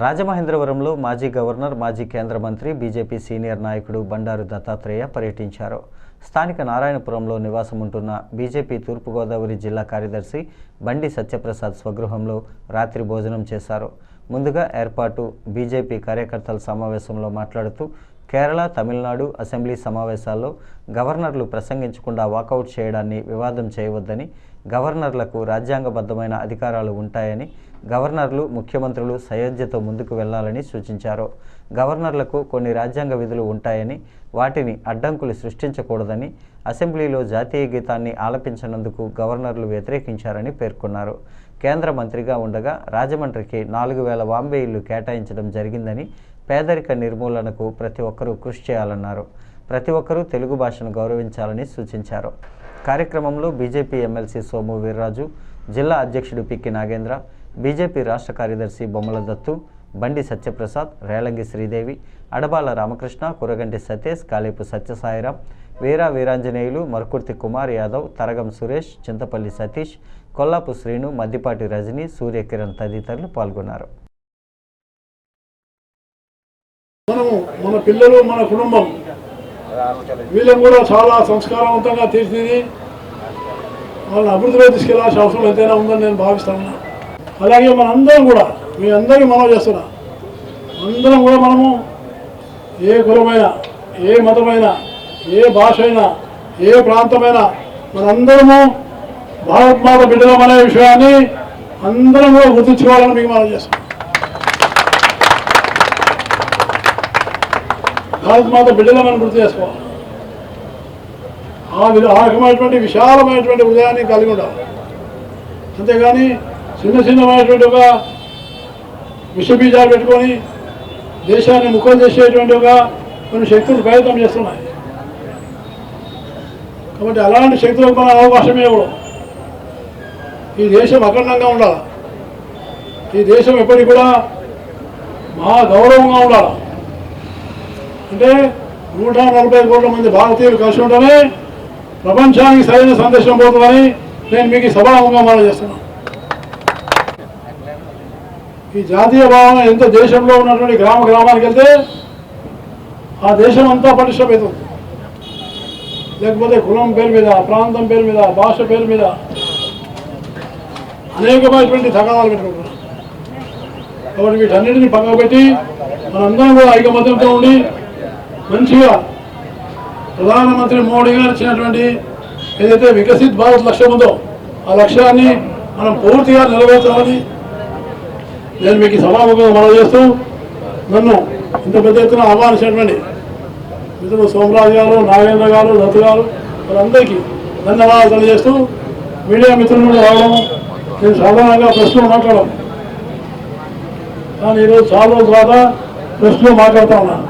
రాజమహేంద్రవరంలో మాజీ గవర్నర్ మాజీ కేంద్ర మంత్రి బీజేపీ సీనియర్ నాయకుడు బండారు దత్తాత్రేయ పర్యటించారు. స్థానిక నారాయణపురంలో నివాసం ఉంటున్న బీజేపీ తూర్పుగోదావరి జిల్లా కార్యదర్శి బండి సత్యప్రసాద్ స్వగృహంలో రాత్రి భోజనం చేశారు. ముందుగా ఏర్పాటు బీజేపీ కార్యకర్తల సమావేశంలో మాట్లాడుతూ కేరళ తమిళనాడు అసెంబ్లీ సమావేశాల్లో గవర్నర్లు ప్రసంగించకుండా వాకౌట్ చేయడాన్ని వివాదం చేయవద్దని గవర్నర్లకు రాజ్యాంగబద్ధమైన అధికారాలు ఉంటాయని గవర్నర్లు ముఖ్యమంత్రులు సయోధ్యతో ముందుకు వెళ్ళాలని సూచించారు. గవర్నర్లకు కొన్ని రాజ్యాంగ విధులు ఉంటాయని వాటిని అడ్డంకులు సృష్టించకూడదని అసెంబ్లీలో జాతీయ గీతాన్ని ఆలపించినందుకు గవర్నర్లు వ్యతిరేకించారని పేర్కొన్నారు. కేంద్ర మంత్రిగా ఉండగా రాజమండ్రికి నాలుగు వేల వాంబే ఇల్లు కేటాయించడం జరిగిందని పేదరిక నిర్మూలనకు ప్రతి ఒక్కరూ కృషి చేయాలన్నారు. ప్రతి ఒక్కరూ తెలుగు భాషను గౌరవించాలని సూచించారు. కార్యక్రమంలో బీజేపీ ఎమ్మెల్సీ సోము వీర్రాజు జిల్లా అధ్యక్షుడు పిక్కి నాగేంద్ర బీజేపీ రాష్ట్ర కార్యదర్శి బొమ్మల దత్తు బండి సత్యప్రసాద్ రేలంగి శ్రీదేవి అడబాల రామకృష్ణ కురగంటి సతీష్ కాలేపు సత్యసాయిరాం వీరా వీరాంజనేయులు మరుకుర్తి కుమార్ యాదవ్ తరగం సురేష్ చింతపల్లి సతీష్ కొల్లాపు శ్రీను మద్దిపాటి రజని సూర్యకిరణ్ తదితరులు పాల్గొన్నారు. మనము మన పిల్లలు మన కుటుంబం వీళ్ళని కూడా చాలా సంస్కారవంతంగా తీర్చింది వాళ్ళని అభివృద్ధిలో తీసుకెళ్ళాల్సిన అవసరం ఎంతైనా ఉందని నేను భావిస్తాను అలాగే మనందరం కూడా మీ అందరికీ మనం చేస్తున్నా. అందరం కూడా మనము ఏ కులమైనా ఏ మతమైనా ఏ భాష అయినా ఏ ప్రాంతమైనా మనందరము భారతమాత బిడ్డలం అనే విషయాన్ని అందరం కూడా గుర్తుంచుకోవాలని మీకు మనం చేస్తాం భారత్ మాత బిడ్డలమని గుర్తు చేసుకోవాలి. ఆ ఆ రకమైనటువంటి విశాలమైనటువంటి హృదయాన్ని కలిగి ఉండాలి. అంతేగాని చిన్న చిన్నమైనటువంటి ఒక విషబీజాలు పెట్టుకొని దేశాన్ని ముఖం చేసేటువంటి ఒక కొన్ని శక్తులు ప్రయత్నం చేస్తున్నాయి. కాబట్టి అలాంటి శక్తులకు మన అవకాశమే ఈ దేశం అఖండంగా ఉండాలి. ఈ దేశం ఎప్పటికి కూడా మహా గౌరవంగా ఉండాలి. అంటే నూట నలభై కోట్ల మంది భారతీయులు కలిసి ఉంటేనే ప్రపంచానికి సరైన సందేశం పోతుందని నేను మీకు సభాముఖంగా మనం చేస్తున్నాను ఈ జాతీయ భావన ఎంత దేశంలో ఉన్నటువంటి గ్రామ గ్రామానికి వెళ్తే ఆ దేశం అంతా పటిష్టమవుతుంది లేకపోతే కులం పేరు మీద ప్రాంతం పేరు మీద భాష పేరు మీద అనేకమైనటువంటి తగాదాలు పెట్టుకుంటున్నారు. కాబట్టి వీటన్నిటిని పక్కకు పెట్టి మనందరం కూడా ఐకమత్యంతో ఉండి మంచిగా ప్రధానమంత్రి మోడీ గారు ఇచ్చినటువంటి ఏదైతే వికసిత్ భారత్ లక్ష్యం ఉందో ఆ లక్ష్యాన్ని మనం పూర్తిగా నెరవేర్చాలని నేను మీకు సభాముఖంగా మనం చేస్తూ నన్ను ఇంత పెద్ద ఎత్తున ఆహ్వానించినటువంటి మిత్రులు సోమరాజు గారు నాగేంద్ర గారు దత్తు గారు వాళ్ళందరికీ ధన్యవాదాలు తెలియజేస్తూ మీడియా మిత్రులను రావడం నేను సాధారణంగా ప్రశ్నలు మాట్లాడడం. కానీ ఈరోజు చాలా ద్వారా ప్రశ్నలు మాట్లాడుతూ ఉన్నాను.